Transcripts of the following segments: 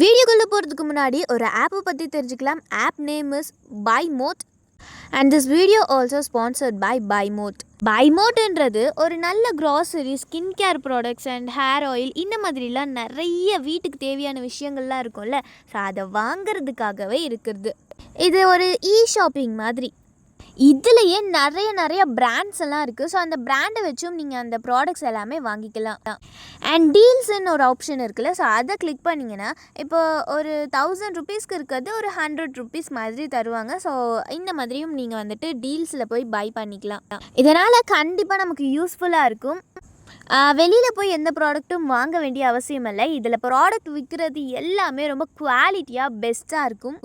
வீடியோக்குள்ளே போகிறதுக்கு முன்னாடி ஒரு ஆப்பை பற்றி தெரிஞ்சுக்கலாம். App name is Bymod and this video also sponsored by Bymod buy ஒரு நல்ல grocery skin care products and hair oil இந்த மாதிரிலாம் நிறைய வீட்டுக்கு தேவையான விஷயங்கள்லாம் இருக்கும்ல. ஸோ அதை வாங்கிறதுக்காகவே இருக்கிறது. இது ஒரு இ ஷாப்பிங் மாதிரி. இதுலேயே நிறைய நிறைய பிராண்ட்ஸ் எல்லாம் இருக்குது ஸோ அந்த பிராண்டை வச்சும் நீங்கள் அந்த ப்ராடக்ட்ஸ் எல்லாமே வாங்கிக்கலாம். அண்ட் டீல்ஸ்ன்னு ஒரு ஆப்ஷன் இருக்குல்ல. ஸோ அதை கிளிக் பண்ணிங்கன்னா இப்போ ஒரு தௌசண்ட் ருபீஸ்க்கு இருக்கிறது ஒரு ஹண்ட்ரட் ருபீஸ் மாதிரி தருவாங்க. ஸோ இந்த மாதிரியும் நீங்கள் வந்துட்டு டீல்ஸில் போய் பை பண்ணிக்கலாம். இதனால் கண்டிப்பாக நமக்கு யூஸ்ஃபுல்லாக இருக்கும். வெளியில் போய் எந்த ப்ராடக்ட்டும் வாங்க வேண்டிய அவசியம் இல்லை இதில் ப்ராடக்ட் விற்கிறது எல்லாமே ரொம்ப குவாலிட்டியாக பெஸ்ட்டாக இருக்கும்.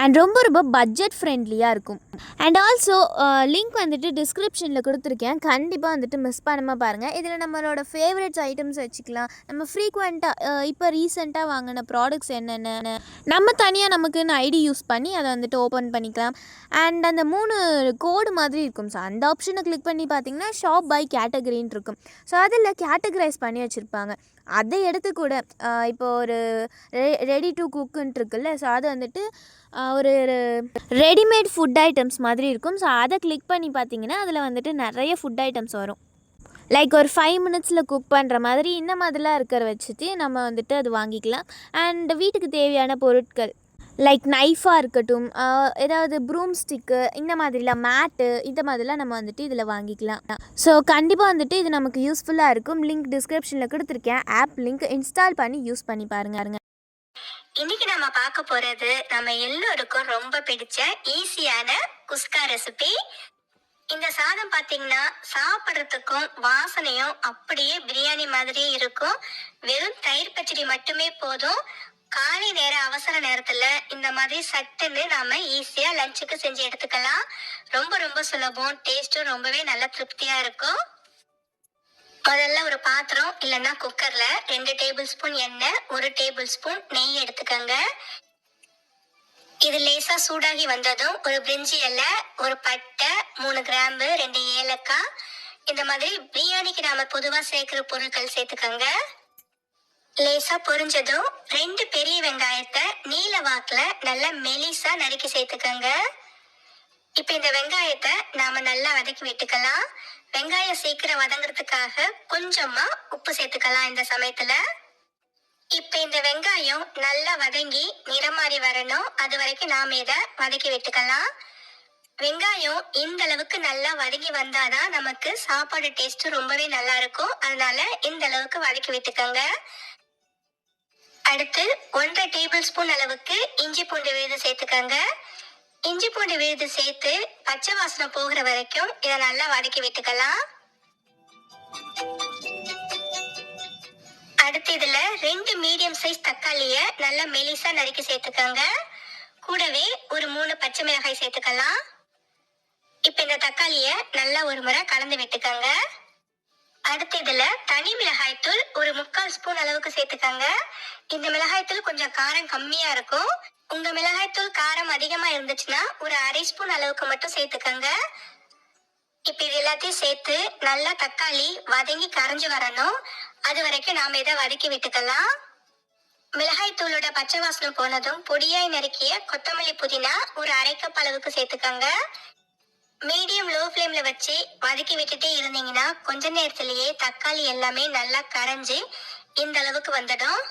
அண்ட் ரொம்ப ரொம்ப பட்ஜெட் ஃப்ரெண்ட்லியாக இருக்கும் அண்ட் ஆல்சோ லிங்க் வந்துட்டு டிஸ்கிரிப்ஷனில் கொடுத்துருக்கேன். கண்டிப்பாக வந்துட்டு மிஸ் பண்ணாமல் பாருங்கள் இதில் நம்மளோட ஃபேவரட்ஸ் ஐட்டம்ஸ் வச்சுக்கலாம். நம்ம ஃப்ரீக்வெண்ட்டாக இப்போ ரீசெண்டாக வாங்கின ப்ராடக்ட்ஸ் என்னென்ன நம்ம தனியாக நமக்குன்னு ஐடி யூஸ் பண்ணி அதை வந்துட்டு ஓப்பன் பண்ணிக்கலாம். அண்ட் அந்த மூணு கோடு மாதிரி இருக்கும். ஸோ அந்த ஆப்ஷனை கிளிக் பண்ணி பார்த்தீங்கன்னா ஷாப் பை கேட்டகரின்னு இருக்கும். ஸோ அதில் கேட்டகரைஸ் பண்ணி வச்சுருப்பாங்க. அதை எடுத்து கூட இப்போ ஒரு ரெ ரெடி டு குக்குன்ட்டு இருக்குல்ல ஸோ அது வந்துட்டு ஒரு ரெடிமேட் ஃபுட் ஐட்டம்ஸ் மாதிரி இருக்கும். ஸோ அதை கிளிக் பண்ணி பார்த்தீங்கன்னா அதில் வந்துட்டு நிறைய ஃபுட் ஐட்டம்ஸ் வரும். லைக் ஒரு ஃபைவ் மினிட்ஸில் குக் பண்ணுற மாதிரி இந்த மாதிரிலாம் இருக்கிற வச்சுட்டு நம்ம வந்துட்டு அது வாங்கிக்கலாம். அண்ட் வீட்டுக்கு தேவையான பொருட்கள். லைக் நைஃபாக இருக்கட்டும் ஏதாவது ப்ரூம் ஸ்டிக்கு இந்த மாதிரிலாம் மேட்டு இந்த மாதிரிலாம் நம்ம வந்துட்டு இதில் வாங்கிக்கலாம். ஸோ கண்டிப்பாக வந்துட்டு இது நமக்கு யூஸ்ஃபுல்லாக இருக்கும். லிங்க் டிஸ்கிரிப்ஷனில் கொடுத்துருக்கேன். ஆப் லிங்க் இன்ஸ்டால் பண்ணி யூஸ் பண்ணி பாருங்க. இன்னைக்கு நம்ம பார்க்க போறது நம்ம எல்லோருக்கும் ரொம்ப பிடிச்ச ஈஸியான குஸ்கா ரெசிபி இந்த சாதம் பாத்தீங்கன்னா சாப்பிட்றதுக்கும் வாசனையும் அப்படியே பிரியாணி மாதிரியே இருக்கும். வெறும் தயிர் பச்சடி மட்டுமே போதும். காலை நேர அவசர நேரத்துல இந்த மாதிரி சட்டுன்னு நாம ஈஸியா லஞ்சுக்கு செஞ்சு எடுத்துக்கலாம். ரொம்ப ரொம்ப சுலபம். டேஸ்டும் ரொம்பவே நல்ல திருப்தியா இருக்கும். முதல்ல ஒரு பாத்திரம் இல்லைன்னா குக்கர்ல ரெண்டு டேபிள் ஸ்பூன் எண்ணெய் ஒரு டேபிள் ஸ்பூன் நெய் எடுத்துக்கோங்க. இது லேசா சூடாகி வந்ததும் ஒரு பிரிஞ்சி இலை ஒரு பட்டை மூணு கிராம்பு ரெண்டு ஏலக்காய். இந்த மாதிரி பிரியாணிக்கு நாம பொதுவா சேர்க்கிற பொருட்கள் சேர்த்துக்கோங்க. லேசா பொரிஞ்சதும் ரெண்டு பெரிய வெங்காயத்தை நீல வாக்குல நல்லா மெலிசா நறுக்கி சேர்த்துக்கோங்க. இப்ப இந்த வெங்காயத்தை நாம நல்லா வதக்கி விட்டுக்கலாம். வெங்காயம் சீக்கிரம் வதங்குறதுக்காக கொஞ்சமா உப்பு சேர்த்துக்கலாம் இந்த சமயத்துல. இப்ப இந்த வெங்காயம் நல்லா வதங்கி நிறம் மாறி வரணும். அது வரைக்கும் நாம இதை வதக்கி விட்டுக்கலாம். வெங்காயம் இந்த அளவுக்கு நல்லா வதங்கி வந்தாதான் நமக்கு சாப்பாடு டேஸ்ட் ரொம்பவே நல்லா இருக்கும். அதனால இந்த அளவுக்கு வதக்கி விட்டுக்கோங்க. அடுத்து ஒன்றரை டேபிள் ஸ்பூன் அளவுக்கு இஞ்சி பூண்டு விழுது சேர்த்துக்கோங்க. இஞ்சி பூண்டு விழுது சேர்த்து பச்சை வாசனை போகிற வரைக்கும் இதை நல்லா வதக்கி விட்டுக்கலாம். அடுத்து இதுல ரெண்டு மீடியம் சைஸ் தக்காளிய நல்லா மெலிசா நறுக்கி சேர்த்துக்கோங்க. கூடவே ஒரு மூணு பச்சை மிளகாய் சேர்த்துக்கலாம். இப்ப இந்த தக்காளிய நல்லா ஒரு முறை கலந்து விட்டுக்கோங்க. அடுத்து இதுல தனி மிளகாய் தூள் ஒரு முக்கால் ஸ்பூன் அளவுக்கு சேர்த்துக்கோங்க. இந்த மிளகாய் தூள் கொஞ்சம் காரம் கம்மியா இருக்கும். உங்க மிளகாய் தூள் காரம் அதிகமா இருந்துச்சுன்னா ஒரு அரை ஸ்பூன் அளவுக்கு மட்டும் சேர்த்துக்கோங்க. இப்ப இது எல்லாத்தையும் சேர்த்து நல்லா தக்காளி வதங்கி கரைஞ்சு வரணும். அது வரைக்கும் நாம இதை வதக்கி விட்டுக்கலாம். மிளகாய் தூளோட பச்சை வாசனை போனதும் பொடியாய் நறுக்கிய கொத்தமல்லி புதினா ஒரு அரை கப் அளவுக்கு சேர்த்துக்கோங்க. மீடியம் லோ ஃப்ளேமில் வச்சு வதக்கி விட்டுட்டே இருந்தீங்கன்னா கொஞ்ச நேரத்துலேயே தக்காளி எல்லாமே நல்லா கரைஞ்சி இந்த அளவுக்கு வந்துடும்.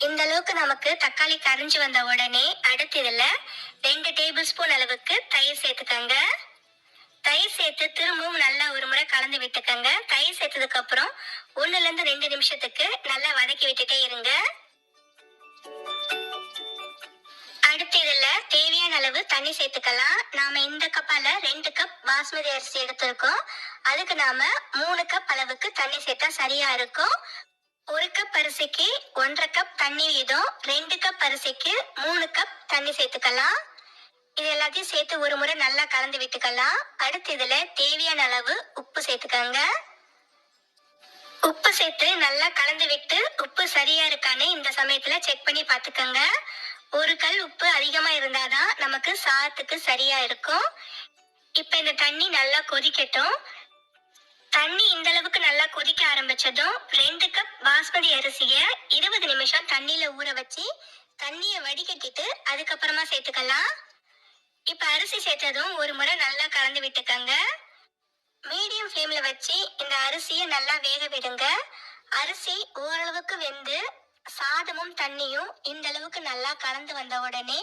இந்த அளவுக்கு நமக்கு தக்காளி கரைஞ்சி வந்த உடனே அடுத்து இதில் ரெண்டு டேபிள் ஸ்பூன் அளவுக்கு தயிர் சேர்த்துக்கோங்க. தயிர் சேர்த்து திரும்பவும் நல்லா ஒரு முறை கலந்து விட்டுக்கோங்க. தயிர் சேர்த்ததுக்கு அப்புறம் ரெண்டு நிமிஷத்துக்கு நல்லா வதக்கி விட்டுட்டே இருங்க. தண்ணி சேர்த்துக்கலாம். நாம இந்த கப்பால ரெண்டு கப் பாஸ்மதி அரிசி எடுத்திருக்கோம். அதுக்கு நாம மூணு கப் அளவுக்கு தண்ணி சேர்த்தா சரியா இருக்கும். ஒரு கப் அரிசிக்கு ஒன்றரை கப் தண்ணி வீதம். ரெண்டு கப் அரிசிக்கு மூணு கப் தண்ணி சேர்த்துக்கலாம். இது எல்லாத்தையும் சேர்த்து ஒரு முறை நல்லா கலந்து விட்டுக்கலாம். அடுத்து இதுல தேவையான அளவு உப்பு சேர்த்துக்கோங்க. உப்பு சேர்த்து நல்லா கலந்து விட்டு உப்பு சரியா இருக்கான்னு இந்த சமயத்துல செக் பண்ணி பார்த்துக்கோங்க. ஒரு கல் உப்பு அதிகமா இருந்தாதான் நமக்கு சாதத்துக்கு சரியா இருக்கும். இப்ப இந்த தண்ணி நல்லா கொதிக்கட்டும். தண்ணி இந்த அளவுக்கு நல்லா கொதிக்க ஆரம்பிச்சதும் ரெண்டு கப் பாஸ்மதி அரிசிய இருபது நிமிஷம் தண்ணியில ஊற வச்சு வடிகட்டிட்டு அதுக்கப்புறமா சேர்த்துக்கலாம். இப்ப அரிசி சேர்த்ததும் ஒரு முறை நல்லா கலந்து விட்டுக்கங்க. மீடியம் ஃப்ளேம்ல வச்சு இந்த அரிசியை நல்லா வேக விடுங்க. அரிசி ஓரளவுக்கு வெந்து சாதமும் தண்ணியும் இந்த அளவுக்கு நல்லா கலந்து வந்த உடனே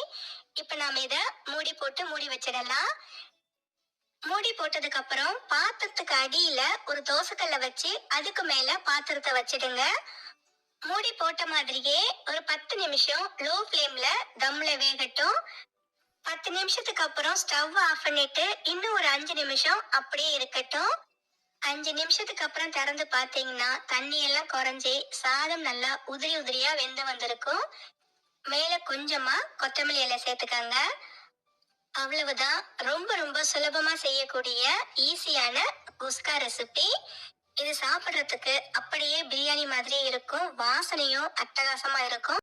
இப்ப நாம இத மூடி போட்டு மூடி வச்சிடலாம். மூடி போட்டதுக்கு அப்புறம் பாத்திரத்துக்கு அடியில ஒரு தோசைக்கல்ல வச்சு அதுக்கு மேல பாத்திரத்தை வச்சிடுங்க. மூடி போட்ட மாதிரியே ஒரு பத்து நிமிஷம் லோ ஃப்ளேம்ல தம்ல வேகட்டும். பத்து நிமிஷத்துக்கு அப்புறம் ஸ்டவ் ஆஃப் பண்ணிட்டு இன்னும் ஒரு அஞ்சு நிமிஷம் அப்படியே இருக்கட்டும். அஞ்சு நிமிஷத்துக்கு அப்புறம் திறந்து பார்த்தீங்கன்னா தண்ணி எல்லாம் குறைஞ்சி சாதம் நல்லா உதிரி உதிரியா வெந்து வந்திருக்கும். மேல கொஞ்சமா கொத்தமல்லி இலை சேர்த்துக்கங்க. அவ்வளவுதான். ரொம்ப ரொம்ப சுலபமா செய்யக்கூடிய ஈஸியான குஸ்கா ரெசிபி இது சாப்பிட்றதுக்கு அப்படியே பிரியாணி மாதிரி இருக்கும். வாசனையும் அட்டகாசமா இருக்கும்.